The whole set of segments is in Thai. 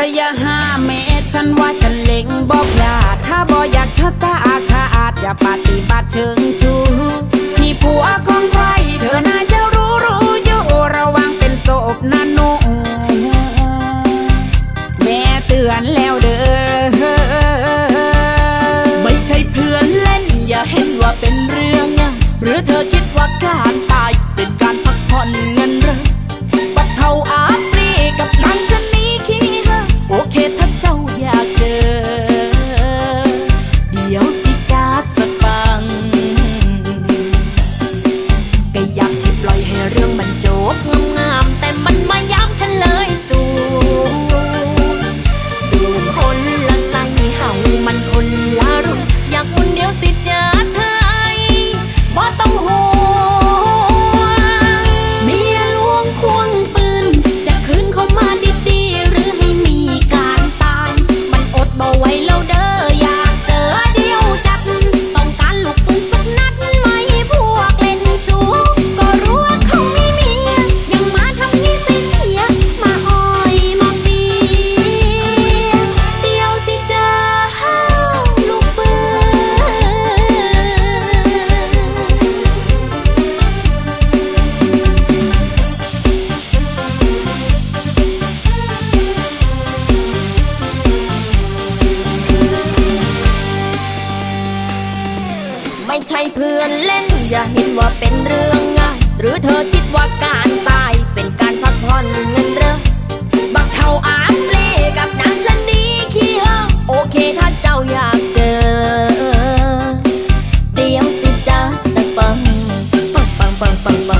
ระยะห้าเมตรฉันว่าฉันเล็งบอกยาถ้าบอกอยากชะตาอาคาอาจอย่าปฏิบัติเชิง ไม่ใช่เพื่อนเล่น อย่าเห็นว่าเป็นเรื่องง่าย หรือเธอคิดว่าการตายเป็นการพักผ่อนเงินเรือบักเท่าอาเล่กับนางชะนีขี้เฮอโอเคถ้าเจ้าอยากเจอ เดี๋ยวสิจ้าสปังปังปังปังปัง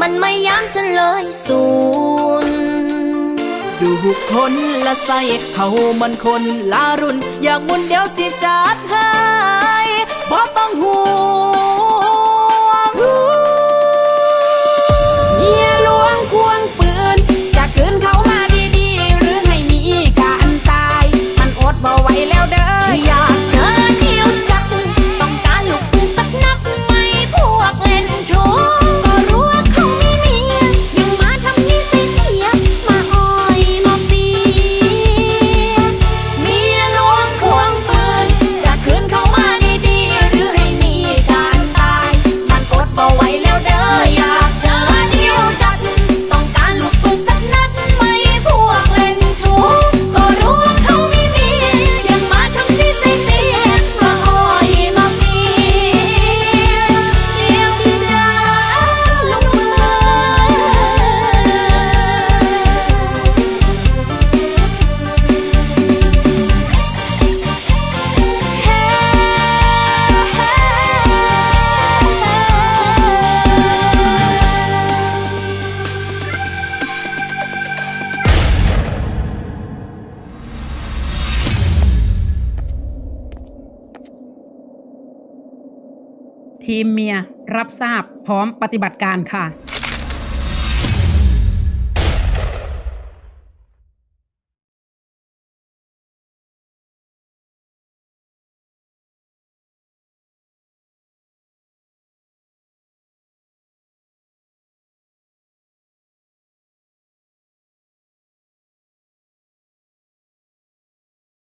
มันไม่ย้ำฉันเลยสูนดูคนละไซเขามันคนละรุ่น อยากมุนเดียวสิจัดให้พราะต้องหู ทีมเมียรับทราบพร้อมปฏิบัติการค่ะ